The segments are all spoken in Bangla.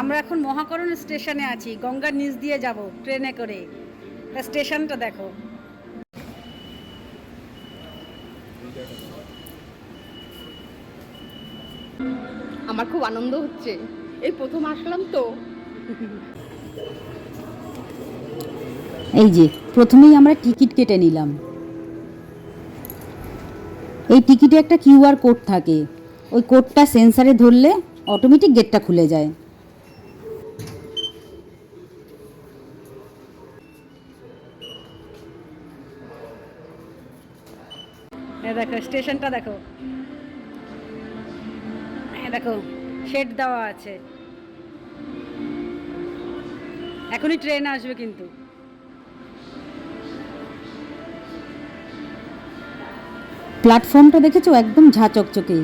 আমরা এখন মহাকরণ স্টেশনে আছি গঙ্গার নিচ দিয়ে যাব ট্রেনে করে। তা স্টেশনটা দেখো। আমার খুব আনন্দ হচ্ছে। এই প্রথম আসলাম তো। এই যে প্রথমেই আমরা টিকিট কেটে নিলাম। এই টিকিটে একটা কিউআর কোড থাকে। ওই কোডটা সেন্সারে ধরলে অটোমেটিক গেটটা খুলে যায়। দেখো, স্টেশনটা দেখো। দেখো শেড দেওয়া আছে। এখনই ট্রেন আসবে কিন্তু। প্ল্যাটফর্মটা দেখেছ? একদম ঝা চকচকে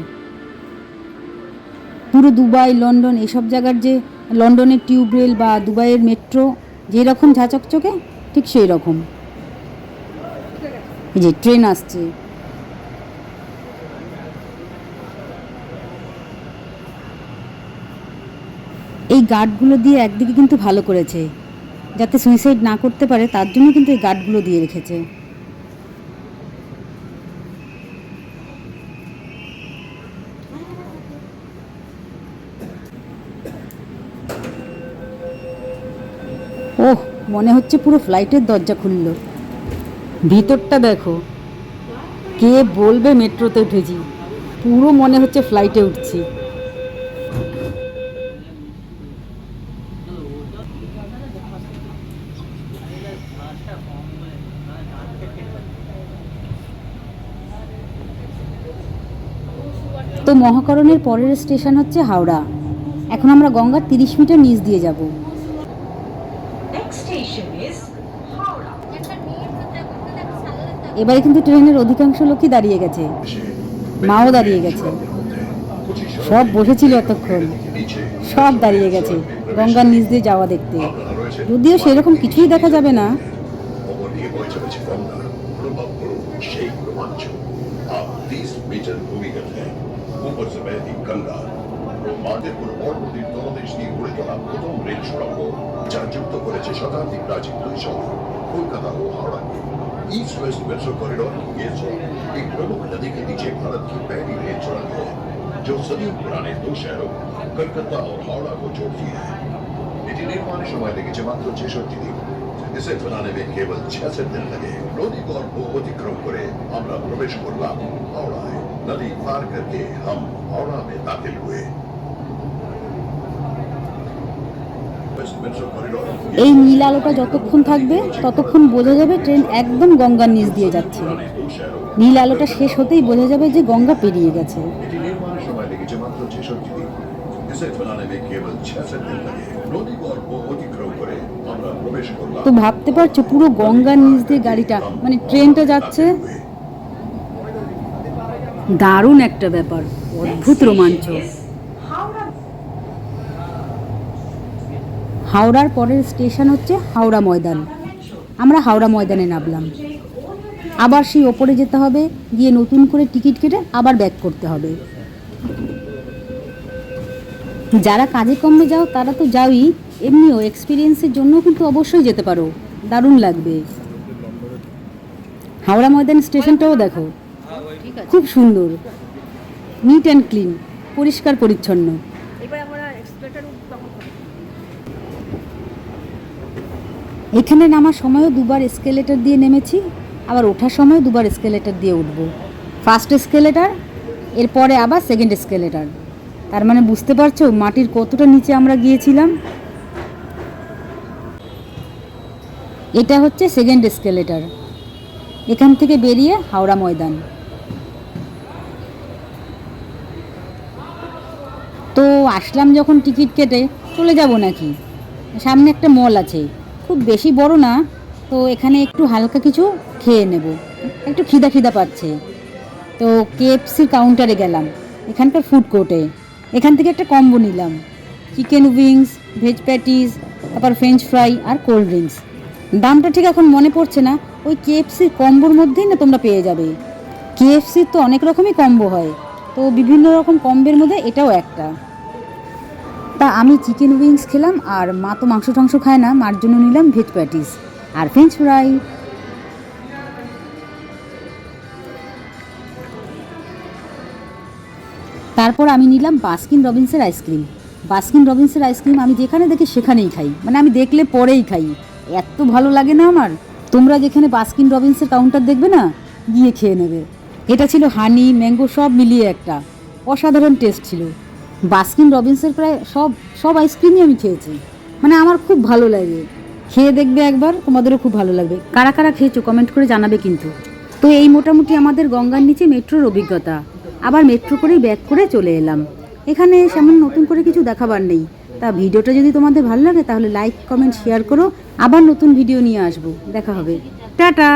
পুরো দুবাই, লন্ডন, এসব জায়গার যে লন্ডনের টিউব রেল বা দুবাইয়ের মেট্রো, যেরকম ঝা চকচকে ঠিক সেই রকম এই যে ট্রেন আসছে। এই গার্ডগুলো দিয়ে একদিকে কিন্তু ভালো করেছে। যাতে সুইসাইড না করতে পারে, তার জন্য কিন্তু এই গার্ডগুলো দিয়ে রেখেছে। ওহ, মনে হচ্ছে পুরো ফ্লাইটের দরজা খুলল। ভিতরটা দেখো। কে বলবে মেট্রোতে উঠেছি? পুরো মনে হচ্ছে ফ্লাইটে উঠছি। তো মহাকরণের পরের স্টেশন হচ্ছে হাওড়া। এখন আমরা গঙ্গার তিরিশ মিটার নিচ দিয়ে যাব. এবারে কিন্তু ট্রেনের অধিকাংশ লোকই দাঁড়িয়ে গেছে। মাও দাঁড়িয়ে গেছে। সব বসেছিল এতক্ষণ। সব দাঁড়িয়ে গেছে গঙ্গার নিচ দিয়ে যাওয়া দেখতে। যদিও সেরকম কিছুই দেখা যাবে না। সেই রোমাঞ্চ आप 30 मीटर भूमिगत है ऊपर से बहती गंगा ব্রহ্মাণ্ডের কোন পর্বতের তলদেশ দিয়ে গড়ে তোলা প্রথম রেল সুড়ঙ্গ যা যুক্ত করেছে শতাব্দীর প্রাচীন দুই শহর কলকাতা ও হাওড়াকে ईस्ट वेस्ट मेट्रो कॉरिडोर की ये जोन एक प्रमुख नदी के नीचे भारत की पहली रेल सुरंग है जो सदियों पुराने दो शहरों कलकत्ता और हावड़ा को जोड़ती है এটি নির্মাণের সময় লেগেছে মাত্র ছেষট্টি দিন হাদিসে কোরআনে কেবল ছিয়াশের দিন লাগে। নদী গর্ভ অতিক্রম করে আমরা প্রবেশ করলাম হাওড়ায়। নদী পার করকে হাম হাওড়া মে দাখিল হুয়ে। এই নীল আলোটা যতক্ষণ থাকবে ততক্ষণ বোঝা যাবে ট্রেন একদম গঙ্গার নিচ দিয়ে যাচ্ছে। নীল আলোটা শেষ হতেই বোঝা যাবে যে গঙ্গা পেরিয়ে গেছে। তো ভাবতে পারছ পুরো গঙ্গার নিচ দিয়ে গাড়িটা মানে ট্রেনটা যাচ্ছে? দারুণ একটা ব্যাপার, অদ্ভুত রোমাঞ্চ। হাওড়ার পরের স্টেশন হচ্ছে হাওড়া ময়দান। আমরা হাওড়া ময়দানে নামলাম। আবার সেই ওপরে যেতে হবে, গিয়ে নতুন করে টিকিট কেটে আবার ব্যাক করতে হবে। যারা কাজে কমে যাও, তারা তো যাওই। এমনিও এক্সপিরিয়েন্সের জন্য কিন্তু অবশ্যই যেতে পারো। দারুণ লাগবে। হাওড়া ময়দান স্টেশনটাও দেখো। খুব সুন্দর। নিট অ্যান্ড ক্লিন পরিষ্কার পরিচ্ছন্ন। এখানে নামার সময়ও দুবার এসকেলেটর দিয়ে নেমেছি আবার ওঠার সময় দুবার এসকেলেটর দিয়ে উঠব। ফার্স্ট এসকেলেটার এরপরে আবার সেকেন্ড এসকেলেটার তার মানে বুঝতে পারছ মাটির কতটা নিচে আমরা গিয়েছিলাম? এটা হচ্ছে সেকেন্ড এসকেলেটার এখান থেকে বেরিয়ে হাওড়া ময়দান। তো আসলাম যখন টিকিট কেটে, চলে যাব নাকি? সামনে একটা মল আছে। খুব বেশি বড় না, তো এখানে একটু হালকা কিছু খেয়ে নেব। একটু খিদা খিদা পাচ্ছে। তো কেএফসির কাউন্টারে গেলাম, এখানকার ফুড কোর্টে এখান থেকে একটা কম্বো নিলাম। চিকেন উইংস ভেজ প্যাটিস তারপর ফ্রেঞ্চ ফ্রাই আর কোল্ড ড্রিঙ্কস দামটা ঠিক এখন মনে পড়ছে না। ওই কেএফসির কম্বোর মধ্যেই না তোমরা পেয়ে যাবে। কেএফসির তো অনেক রকমই কম্বো হয়। তো বিভিন্ন রকম কম্বের মধ্যে এটাও একটা। তা আমি চিকেন উইংস খেলাম আর মা তো মাংস টাংস খায় না, মার জন্য নিলাম ভেজ প্যাটিস আর ফ্রেঞ্চ ফ্রাই তারপর আমি নিলাম বাস্কিন রবিন্সের আইসক্রিম বাস্কিন রবিন্সের আইসক্রিম আমি যেখানে দেখি সেখানেই খাই। মানে আমি দেখলে পরেই খাই। এত ভালো লাগে না আমার। তোমরা যেখানে বাস্কিন রবিন্সের কাউন্টার দেখবে না, গিয়ে খেয়ে নেবে। এটা ছিল হানি ম্যাঙ্গো সব মিলিয়ে একটা অসাধারণ টেস্ট ছিল। বাস্কিন রবিন্সের প্রায় সব সব আইসক্রিমই আমি খেয়েছি। মানে আমার খুব ভালো লাগে। খেয়ে দেখবে একবার, তোমাদেরও খুব ভালো লাগবে। কারা কারা খেয়েছো কমেন্ট করে জানাবে কিন্তু। তো এই মোটামুটি আমাদের গঙ্গার নিচে মেট্রোর অভিজ্ঞতা। আবার মেট্রো করেই ব্যাক করে চলে এলাম। এখানে সেমন নতুন করে কিছু দেখাবার নেই। তা ভিডিওটা যদি তোমাদের ভালো লাগে, তাহলে লাইক কমেন্ট শেয়ার করো। আবার নতুন ভিডিও নিয়ে আসব। দেখা হবে। টাটা!